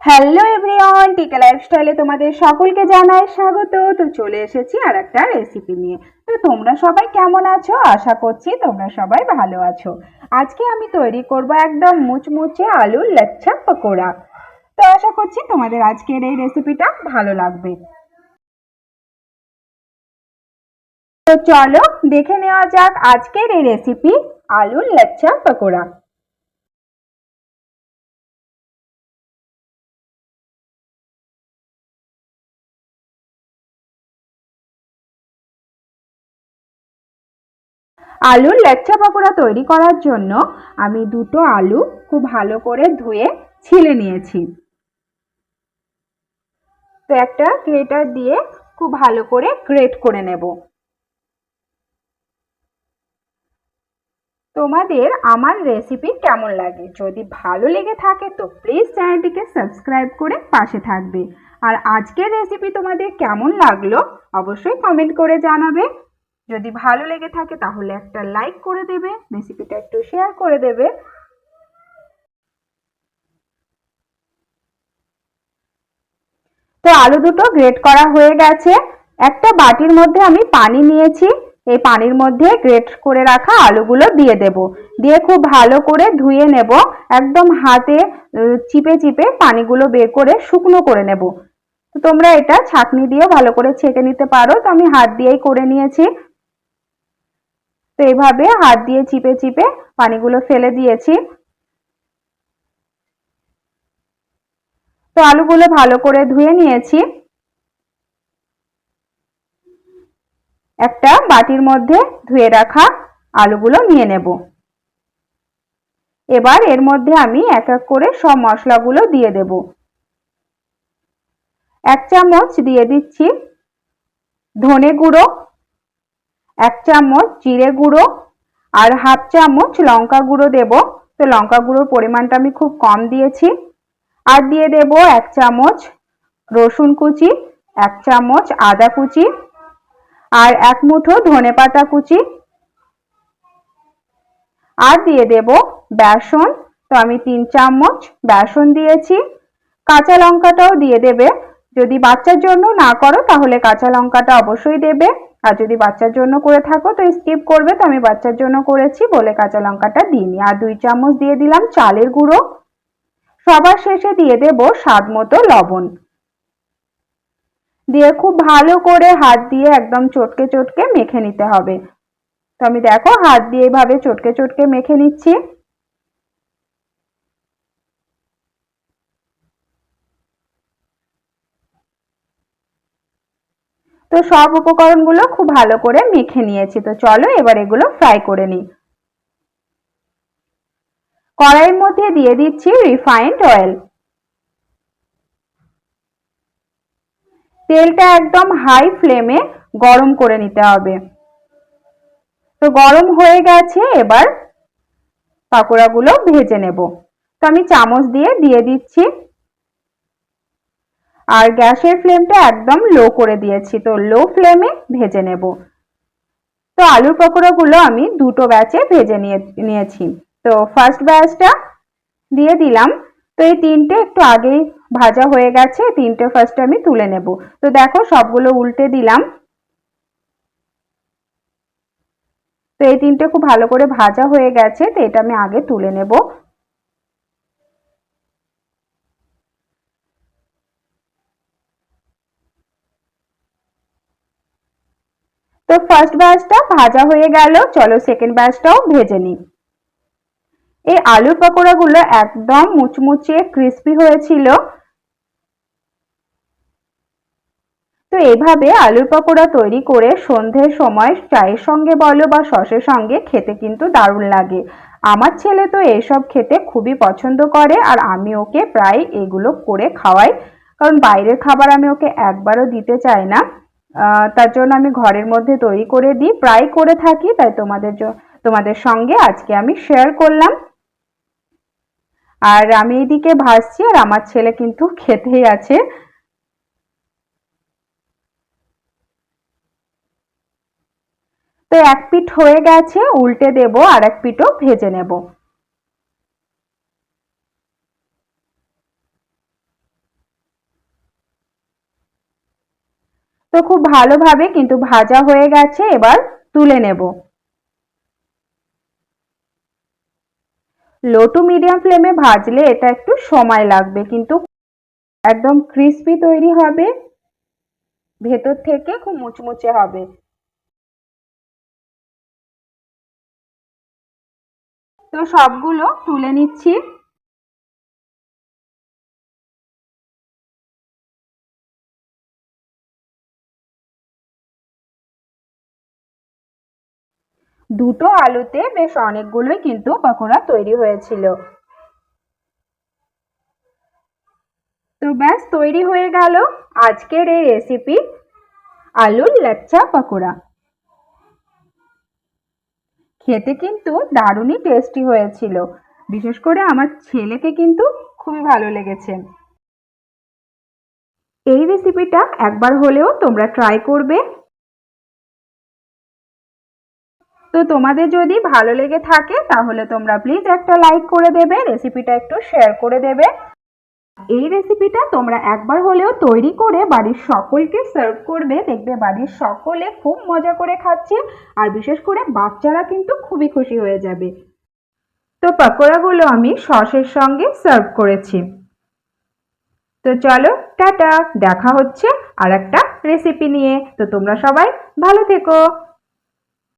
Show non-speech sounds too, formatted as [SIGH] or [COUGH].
Hello everyone টিকা লাইফস্টাইলে তোমাদের সকলকে জানাই স্বাগত। তো চলে এসেছি আর একটা রেসিপি নিয়ে। তো তোমরা সবাই কেমন আছো? আশা করছি তোমরা সবাই ভালো আছো। আজকে আমি তৈরি করব একদম মুচমুচে আলুর লাচ্ছা পকোড়া। তো আশা করছি তোমাদের আজকের এই রেসিপিটা ভালো লাগবে। তো চলো দেখে নেওয়া যাক আজকের এই রেসিপি আলুর লাচ্ছা পকোড়া। আলুর লেচ্চা পকোড়া তৈরি করার জন্য আমি দুটো আলু খুব ভালো করে ধুয়ে ছিলে নিয়েছি। তো একটা গ্রেটার দিয়ে খুব ভালো করে গ্রেট করে নেব। তোমাদের আমার রেসিপি কেমন লাগে? যদি ভালো লেগে থাকে তো প্লিজ চ্যানেলটিকে সাবস্ক্রাইব করে পাশে থাকবে। আর আজকের রেসিপি তোমাদের কেমন লাগল অবশ্যই কমেন্ট করে জানাবে। যদি ভালো লেগে থাকে তাহলে একটা লাইক করে দেবে রেসিপিটা একটু শেয়ার করে দেবে। তো আলু দুটো গ্রেট করা হয়ে গেছে। একটা বাটির মধ্যে আমি পানি নিয়েছি। এই পানির মধ্যে গ্রেট করে রাখা আলুগুলো দিয়ে দেব। দিয়ে খুব ভালো করে ধুয়ে নেব। একদম হাতে চিপে চিপে পানিগুলো বের করে শুকনো করে নেব। তো তোমরা এটা ছাঁকনি দিয়েও ভালো করে ছেঁকে নিতে পারো। তো আমি হাত দিয়েই করে নিয়েছি। তো এইভাবে হাত দিয়ে চিপে চিপে পানিগুলো ফেলে দিয়েছি। তো আলুগুলো ভালো করে ধুয়ে নিয়েছি। একটা বাটির মধ্যে ধুয়ে রাখা আলুগুলো নিয়ে নেব। এবার এর মধ্যে আমি এক এক করে সব মশলাগুলো দিয়ে দেব। এক চামচ দিয়ে দিচ্ছি ধনে গুঁড়ো এক চামচ জিরে গুঁড়ো আর হাফ চামচ লঙ্কা গুঁড়ো দেব। তো লঙ্কা গুঁড়োর পরিমাণটা আমি খুব কম দিয়েছি। আর দিয়ে দেব এক চামচ রসুন কুচি, এক চামচ আদা কুচি আর এক মুঠো ধনে পাতা কুচি। আর দিয়ে দেব বেসন। তো আমি তিন চামচ বেসন দিয়েছি। কাঁচা লঙ্কাটাও দিয়ে দেবে। যদি বাচ্চার জন্য না করো, তাহলে কাঁচা লঙ্কাটা অবশ্যই দেবে। আর যদি বাচ্চার জন্য করে থাকো, তো স্কিপ করবে। তো আমি বাচ্চার জন্য করেছি, বলে কাঁচা লঙ্কাটা দিইনি। আর দুই চামচ দিয়ে দিলাম চালের গুঁড়ো। সবার শেষে দিয়ে দেব স্বাদ মতো লবণ। দিয়ে খুব ভালো করে হাত দিয়ে একদম চটকে চটকে মেখে নিতে হবে। তো আমি দেখো হাত দিয়ে এভাবে চটকে চটকে মেখে নিচ্ছি। তো সব উপকরণগুলো খুব ভালো করে মেখে নিয়েছি। তো চলো এবার এগুলো ফ্রাই করে নিই। কড়াইয়ের মধ্যে দিয়ে দিচ্ছি রিফাইন্ড অয়েল তেলটা একদম হাই ফ্লেমে গরম করে নিতে হবে। তো গরম হয়ে গেছে, এবার পাকোড়াগুলো ভেজে নেব। তো আমি চামচ দিয়ে দিয়ে দিচ্ছি আর গ্যাসের ফ্লেমটা একদম লো করে দিয়েছি, তো লো ফ্লেমে ভেজে নেব। তো আলুর পকোড়াগুলো আমি দুটো ব্যাচে ভেজে নিয়ে, নিয়েছি। তো ফার্স্ট ব্যাচটা দিয়ে দিলাম। তো এই তিনটে একটু আগেই ভাজা হয়ে গেছে, তিনটে ফার্স্টে আমি তুলে নেব। তো দেখো সবগুলো উল্টে দিলাম। তো এই তিনটে খুব ভালো করে ভাজা হয়ে গেছে, তো এটা আমি আগে তুলে নেব। তো ফার্স্ট ব্যাচটা ভাজা হয়ে গেল, চলো সেকেন্ড ব্যাচটাও ভেজে নিই। এই আলুর পকোড়াগুলো একদম মুচমুচে ক্রিস্পি হয়েছিল। তো এইভাবে আলুর পকোড়া তৈরি করে সন্ধ্যের সময় চায়ের সঙ্গে বলো বা সসের সঙ্গে খেতে কিন্তু দারুণ লাগে। আমার ছেলে তো এসব খেতে খুবই পছন্দ করে আর আমি ওকে প্রায় এগুলো করে খাওয়াই, কারণ বাইরের খাবার আমি ওকে একবারও দিতে চাই না। তার জন্য আমি ঘরের মধ্যে তৈরি করে দিই, প্রায় করে থাকি, তাই তোমাদের তোমাদের সঙ্গে আজকে আমি শেয়ার করলাম। আর আমি এদিকে ভাসছি, আর আমার ছেলে কিন্তু [LAUGHS] খেতেই আছে। তো এক পিঠ হয়ে গেছে, উল্টে দেব, আর এক পিঠও ভেজে নেব। তো খুব ভালোভাবে কিন্তু ভাজা হয়ে গেছে, এবার তুলে নেব। লো টু মিডিয়াম ফ্লেমে ভাজলে এটা একটু সময় লাগবে, কিন্তু একদম ক্রিস্পি তৈরি হবে, ভেতর থেকে খুব মুচমুচে হবে। তো সবগুলো তুলে নিচ্ছি। দুটো আলুতে বেশ অনেকগুলোই কিন্তু পকোড়া তৈরি হয়েছিল। তো ব্যাস, তৈরি হয়ে গেল আজকের এই রেসিপি আলুর লাচ্চা পকোড়া। খেতে কিন্তু দারুণই টেস্টি হয়েছিল। বিশেষ করে আমার ছেলেকে কিন্তু খুবই ভালো লেগেছে। এই রেসিপিটা একবার হলেও তোমরা ট্রাই করবে। তো তোমাদের যদি ভালো লেগে থাকে, তাহলে তোমরা প্লিজ একটা লাইক করে দেবে রেসিপিটা একটু শেয়ার করে দেবে। এই রেসিপিটা তোমরা একবার হলেও তৈরি করে বাড়ির সকলকে সার্ভ করবে। দেখবে বাড়ির সকলে খুব মজা করে খাচ্ছে, আর বিশেষ করে বাচ্চারা কিন্তু খুবই খুশি হয়ে যাবে। তো পকোড়াগুলো আমি সসের সঙ্গে সার্ভ করেছি। তো চলো, টাটা, দেখা হচ্ছে আর একটা রেসিপি নিয়ে। তো তোমরা সবাই ভালো থেকো।